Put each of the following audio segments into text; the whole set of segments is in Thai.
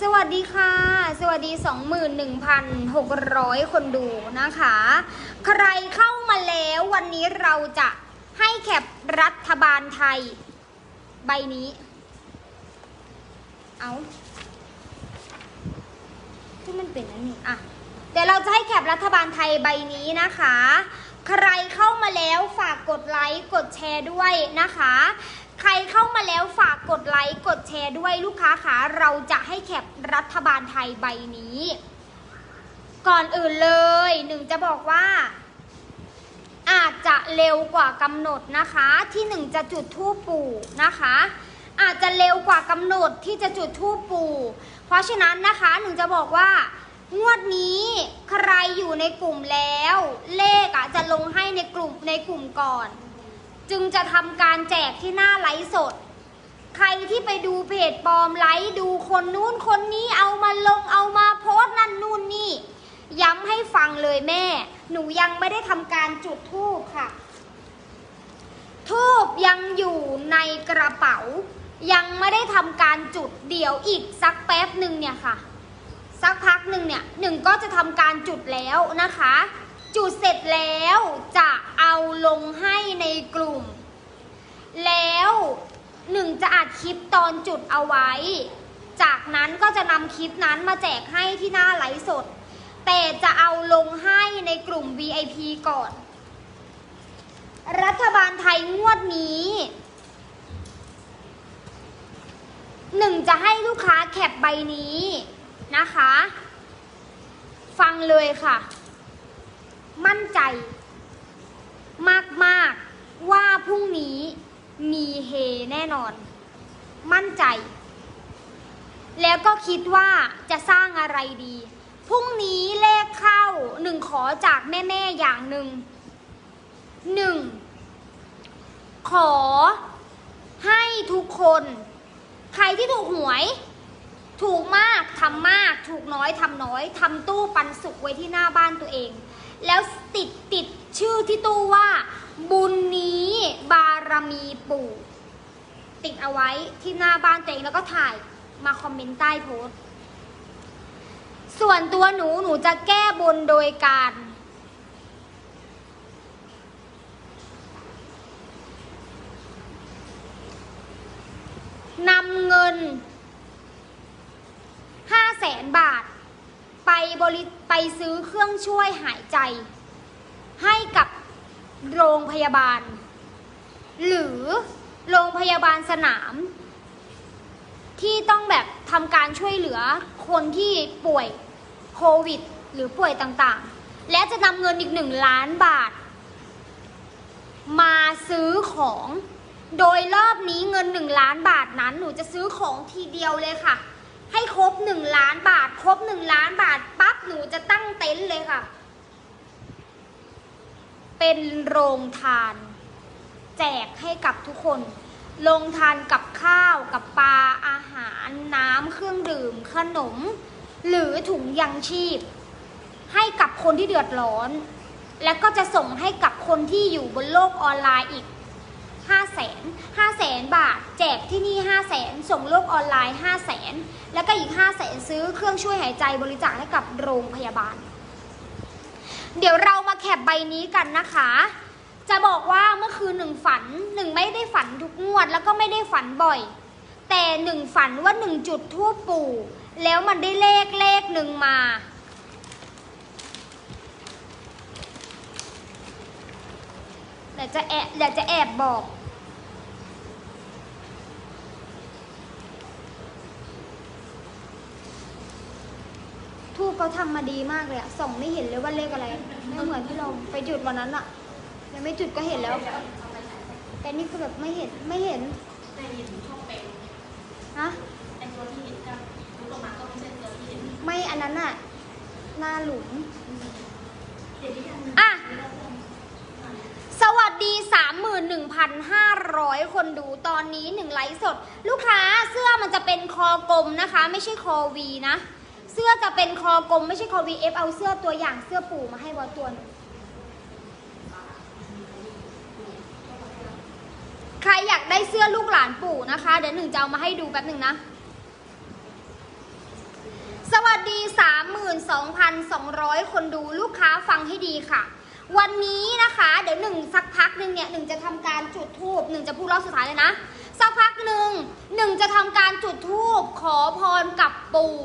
สวัสดีค่ะ สวัสดี 21,600 คนดูนะคะ ใครเข้ามาแล้ววันนี้เราจะให้แคปรัฐบาลไทย ใบนี้ เอาที่มันเป็นอันนี้อะเดี๋ยวเราจะให้แคปรัฐบาลไทยใบนี้นะคะ ใครเข้ามาแล้วฝากกดไลค์กดแชร์ด้วยนะคะ ใครเข้ามาแล้วฝากกดไลค์กดแชร์ด้วยลูกค้าคะเราจะให้แคปรัฐบาลไทยใบนี้ ก่อนอื่นเลยหนึ่งจะบอกว่า อาจจะเร็วกว่ากำหนดนะคะ ที่หนึ่งจะจุดทูปปู่นะคะ อาจจะเร็วกว่ากำหนดที่จะจุดทูปปู่ เพราะฉะนั้นนะคะหนึ่งจะบอกว่างวดนี้ใครอยู่ในกลุ่มแล้ว เลขอะจะลงให้ในกลุ่มในกลุ่มก่อน จึงจะทำการแจกที่หน้าไลฟ์สด ใครที่ไปดูเพจปลอมไลฟ์ดูคนนู้นคนนี้เอามาลงเอามาโพสต์นั่นนู่นนี่ ย้ำให้ฟังเลยแม่ หนูยังไม่ได้ทำการจุดทูบค่ะ ทูบยังอยู่ในกระเป๋า ยังไม่ได้ทำการจุดเดี๋ยวอีกสักแป๊บหนึ่งเนี่ยค่ะ สักพักหนึ่งเนี่ยหนึ่งก็จะทำการจุดแล้วนะคะ จุดเสร็จแล้วจะเอาลงให้ในกลุ่ม แล้วหนึ่งจะอัดคลิปตอนจุดเอาไว้ จากนั้นก็จะนำคลิปนั้นมาแจกให้ที่หน้าไลฟ์สด แต่จะเอาลงให้ในกลุ่ม VIP ก่อน รัฐบาลไทยงวดนี้หนึ่งจะให้ลูกค้าแคปใบนี้นะคะ ฟังเลยค่ะ มั่นใจ มากๆว่าพรุ่งนี้มีเฮแน่นอน มั่นใจ แล้วก็คิดว่าจะสร้างอะไรดี พรุ่งนี้เลขเข้าหนึ่งขอจากแม่ ๆ อย่างหนึ่งหนึ่งขอให้ทุกคน ใครที่ถูกหวย ถูกมากทำมาก ถูกน้อยทำน้อยทำตู้ปันสุกไว้ที่หน้าบ้านตัวเอง แล้วติดติดชื่อที่ตู้ว่า บุญนี้บารมีปู่ ติดเอาไว้ที่หน้าบ้านตัวเองแล้วก็ถ่ายมาคอมเมนต์ใต้โพสต์ส่วนตัวหนูหนูจะแก้บนโดยการ นำเงิน ห้าแสนบาท ไป บริไปซื้อเครื่องช่วยหายใจ ให้กับโรงพยาบาล หรือโรงพยาบาลสนาม ที่ต้องแบบทำการช่วยเหลือคนที่ป่วยโควิด หรือป่วยต่างๆ และจะนำเงินอีกหนึ่งล้านบาท มาซื้อของ โดยรอบนี้เงินหนึ่งล้านบาทนั้นหนูจะซื้อของทีเดียวเลยค่ะ ให้ครบหนึ่งล้านบาท ครบหนึ่งล้านบาทปั๊บหนูจะตั้งเต็นท์เลยค่ะ เป็นโรงทาน แจกให้กับทุกคนลงทานกับข้าวกับปลาอาหารน้ำเครื่องดื่ม ขนม หรือถุงยังชีพ ให้กับคนที่เดือดร้อน และก็จะส่งให้กับคนที่อยู่บนโลกออนไลน์อีก 5 0 0แสน5แสนบาท แจกที่นี่ 5 0 0แสนส่งโลกออนไลน์ 5 0 0แสนแล้วก็อีก 5 0 0แสนซื้อเครื่องช่วยหายใจบริจาคให้กับโรงพยาบาล เดี๋ยวเรามาแคปใบนี้กันนะคะ จะบอกว่าเมื่อคืนหนึ่งฝันหนึ่งไม่ได้ฝันทุกงวด แล้วก็ไม่ได้ฝันบ่อย แต่หนึ่งฝันว่าหนึ่งจุดทูปปู่ แล้วมันได้เลขเลขหนึ่งมา เดี๋ยวจะแอบเดี๋ยวจะแอบบอก ทูบเขาทำมาดีมากเลยอะส่องไม่เห็นเลยว่าเลขอะไร ไม่เหมือนที่เราไปจุดวันนั้นอะยังไม่จุดก็เห็นแล้ว แต่นี่คือแบบไม่เห็นไม่เห็นในเห็นช่องเป็นนะไอตัวที่เห็นกับรูปออกมาก็ไม่ใช่ตัวที่เห็นไม่อันนั้นอะหน้าหลุมเดี๋ยวที่ทำอะ สวัสดี 31,500 คนดูตอนนี้หนึ่งไลฟ์สด ลูกค้าเสื้อมันจะเป็นคอกลมนะคะ ไม่ใช่คอวีนะ เสื้อจะเป็นคอกลมไม่ใช่คอวีเอฟเอาเสื้อตัวอย่างเสื้อปู่มาให้วอตัวนึงใครอยากได้เสื้อลูกหลานปู่นะคะ เดี๋ยวหนึ่งจะเอามาให้ดูแป๊บหนึ่งนะ สวัสดี 32,200 คนดูลูกค้าฟังให้ดีค่ะ วันนี้นะคะ เดี๋ยวหนึ่งสักพักหนึ่งเนี่ยหนึ่งจะทำการจุดทูบหนึ่งจะพูดรอบสุดท้ายเลยนะ สักพักหนึ่งหนึ่งจะทำการจุดทูบขอพรกับปู่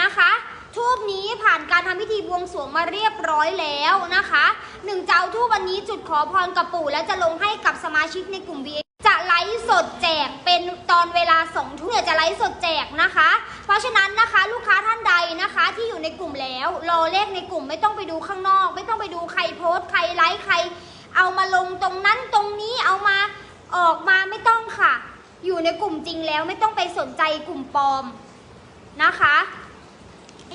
นะคะทูบนี้ผ่านการทำพิธีบวงสรวงมาเรียบร้อยแล้วนะคะหนึ่งจะเอาทูบวันนี้จุดขอพรกับปู่ และจะลงให้กับสมาชิกในกลุ่ม V จะไลฟ์สดแจกเป็นตอนเวลาสองทุ่มจะไลฟ์สดแจกนะคะ เพราะฉะนั้นนะคะลูกค้าท่านใด แล้วรอเลขในกลุ่มไม่ต้องไปดูข้างนอก ไม่ต้องไปดูใครโพสต์ใครไลฟ์ใคร เอามาลงตรงนั้นตรงนี้เอามาออกมาไม่ต้องค่ะ อยู่ในกลุ่มจริงแล้วไม่ต้องไปสนใจกลุ่มปลอมนะคะ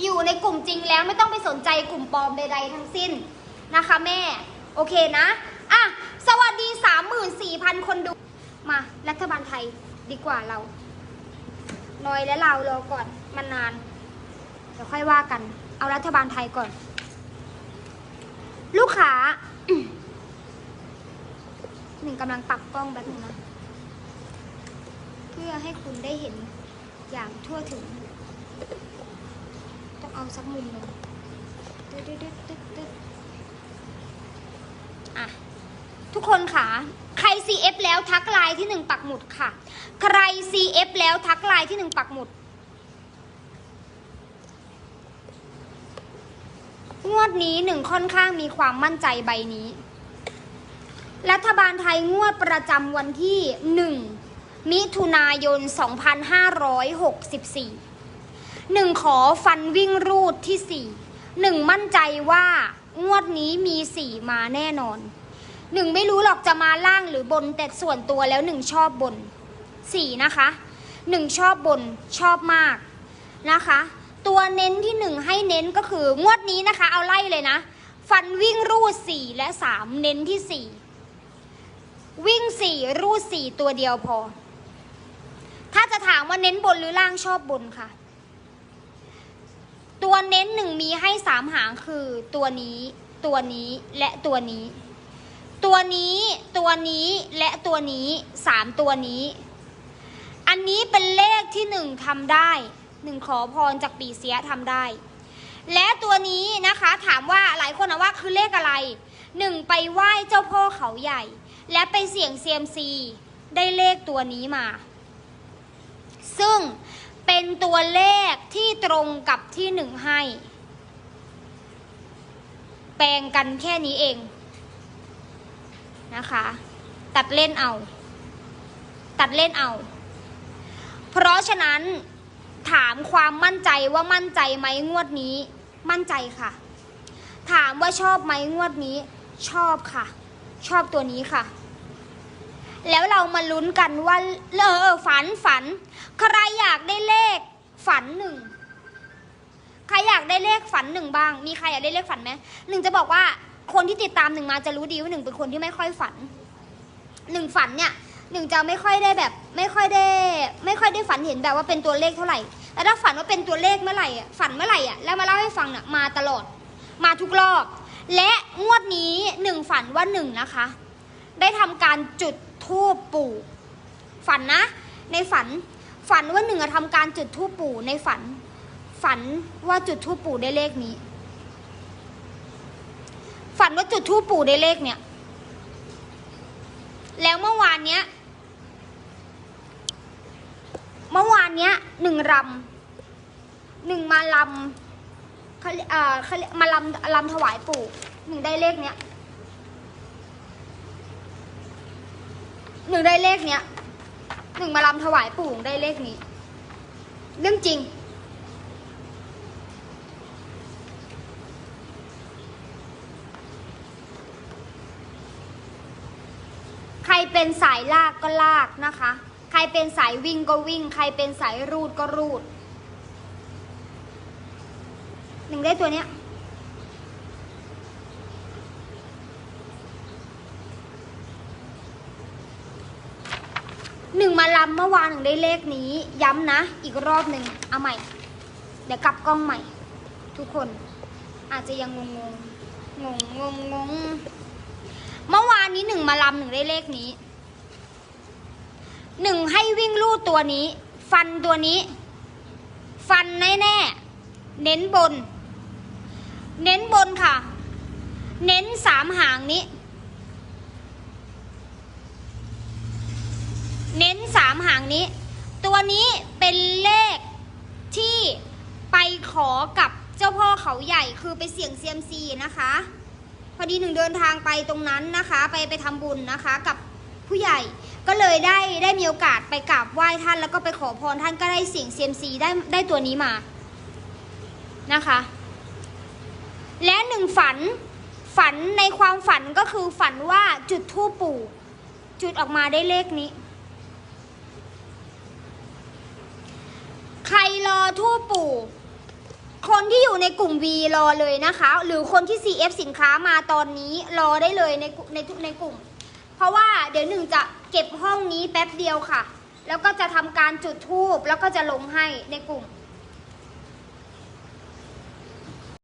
อยู่ในกลุ่มจริงแล้วไม่ต้องไปสนใจกลุ่มปลอมใดๆทั้งสิ้นนะคะแม่โอเคนะอะสวัสดี 34,000 คนดูมารัฐบาลไทยดีกว่าเรานอยและเรารอก่อนมันนาน เดี๋ยวค่อยว่ากัน เอารัฐบาลไทยก่อน ลูกค้าหนึ่งกำลังปรับกล้องแบบนึงนะ เพื่อให้คุณได้เห็นอย่างทั่วถึง ต้องเอาสักมุมหนึ่งตึ๊ดตึ๊ดตึ๊ดตึ๊ดตึ๊ดอะทุกคนค่ะใคร CF แล้วทักไลน์ที่หนึ่งปักหมุดค่ะ ใคร CF แล้วทักไลน์ที่หนึ่งปักหมุด งวดนี้หนึ่งค่อนข้างมีความมั่นใจใบนี้ รัฐบาลไทยงวดประจำวันที่1มิถุนายน 2564หนึ่งขอฟันวิ่งรูดที่4หนึ่งมั่นใจว่างวดนี้มี4มาแน่นอนหนึ่งไม่รู้หรอกจะมาล่างหรือบน แต่ส่วนตัวแล้วหนึ่งชอบบน4นะคะหนึ่งชอบบนชอบมากนะคะ ตัวเน้นที่หนึ่งให้เน้นก็คืองวดนี้นะคะ เอาไล่เลยนะ ฟันวิ่งรูด4และ3เน้นที่4วิ่ง4รูด4ตัวเดียวพอ ถ้าจะถามว่าเน้นบนหรือล่างชอบบนค่ะ ตัวเน้นหนึ่งมีให้สามหางคือตัวนี้ ตัวนี้และตัวนี้ ตัวนี้ ตัวนี้และตัวนี้สามตัวนี้ อันนี้เป็นเลขที่หนึ่งทำได้ หนึ่งขอพรจากปีเสียทำได้ และตัวนี้นะคะถามว่าหลายคนนะว่าคือเลขอะไรหนึ่งไปไหว้เจ้าพ่อเขาใหญ่ และไปเสี่ยงเซียมซีได้เลขตัวนี้มา ซึ่งเป็นตัวเลขที่ตรงกับที่หนึ่งให้ แปลงกันแค่นี้เองนะคะ ตัดเล่นเอา ตัดเล่นเอา เพราะฉะนั้น ถามความมั่นใจว่ามั่นใจไหมงวดนี้ มั่นใจค่ะ ถามว่าชอบไหมงวดนี้ ชอบค่ะ ชอบตัวนี้ค่ะ แล้วเรามาลุ้นกันว่าเออฝันฝัน ใครอยากได้เลขฝันหนึ่งใครอยากได้เลขฝันหนึ่งบ้าง มีใครอยากได้เลขฝันไหมหนึ่งจะบอกว่าคนที่ติดตามหนึ่งมาจะรู้ดีว่าหนึ่งเป็นคนที่ไม่ค่อยฝันหนึ่งฝันเนี่ย หนึ่งจะไม่ค่อยได้แบบ ไม่ค่อยได้ ไม่ค่อยได้ฝันเห็นแบบว่าเป็นตัวเลขเท่าไหร่แต่ถ้าฝันว่าเป็นตัวเลขเมื่อไหร่อะฝันเมื่อไหร่อะแล้วมาเล่าให้ฟังเนี่ยมาตลอด มาทุกรอบ และงวดนี้หนึ่งฝันว่าหนึ่งนะคะ ได้ทำการจุดทูปปู่ ฝันนะ ในฝันฝันว่าหนึ่งทำการจุดทูปปู่ในฝัน ฝันว่าจุดทูปปู่ได้เลขนี้ ฝันว่าจุดทูปปู่ได้เลขเนี่ย แล้วเมื่อวานเนี้ย เมื่อวานเนี้ยหนึ่งรำหนึ่งมาลำเขาเรียกเอ่อเขาเรียกมาลำลำถวายปู่หนึ่งได้เลขเนี้ยหนึ่งได้เลขเนี้ยหนึ่งมาลำถวายปู่ได้เลขนี้ เรื่องจริง ใครเป็นสายลากก็ลากนะคะ ใครเป็นสายวิ่งก็วิ่ง ใครเป็นสายรูดก็รูด หนึ่งได้ตัวเนี้ยหนึ่งมาลำเมื่อวานหนึ่งได้เลขนี้ ย้ำนะ อีกรอบหนึ่งเอาใหม่ เดี๋ยวกลับกล้องใหม่ ทุกคนอาจจะยังงงงงงงงงเมื่อวานนี้หนึ่งมาลำหนึ่งได้เลขนี้ หนึ่งให้วิ่งลู่ตัวนี้ ฟันตัวนี้ ฟันแน่ๆเน้นบน เน้นบนค่ะ เน้นสามหางนี้ เน้นสามหางนี้ ตัวนี้เป็นเลขที่ไปขอกับเจ้าพ่อเขาใหญ่คือไปเสี่ยงเซียมซีนะคะ พอดีหนึ่งเดินทางไปตรงนั้นนะคะ ไปไปทำบุญนะคะกับ ผู้ใหญ่ ก็เลยได้ได้มีโอกาสไปกราบไหว้ท่านแล้วก็ไปขอพรท่านก็ได้สี่งเซียมซีได้ได้ตัวนี้มานะคะ และหนึ่งฝันฝันในความฝันก็คือฝันว่าจุดทูปปู่ จุดออกมาได้เลขนี้ ใครรอทูปปู่ คนที่อยู่ในกลุ่ม V รอเลยนะคะ หรือคนที่ CF สินค้ามาตอนนี้รอได้เลยในในในกลุ่ม เพราะว่าเดี๋ยวหนึ่งจะเก็บห้องนี้แป๊บเดียวค่ะ แล้วก็จะทำการจุดทูบแล้วก็จะลงให้ในกลุ่ม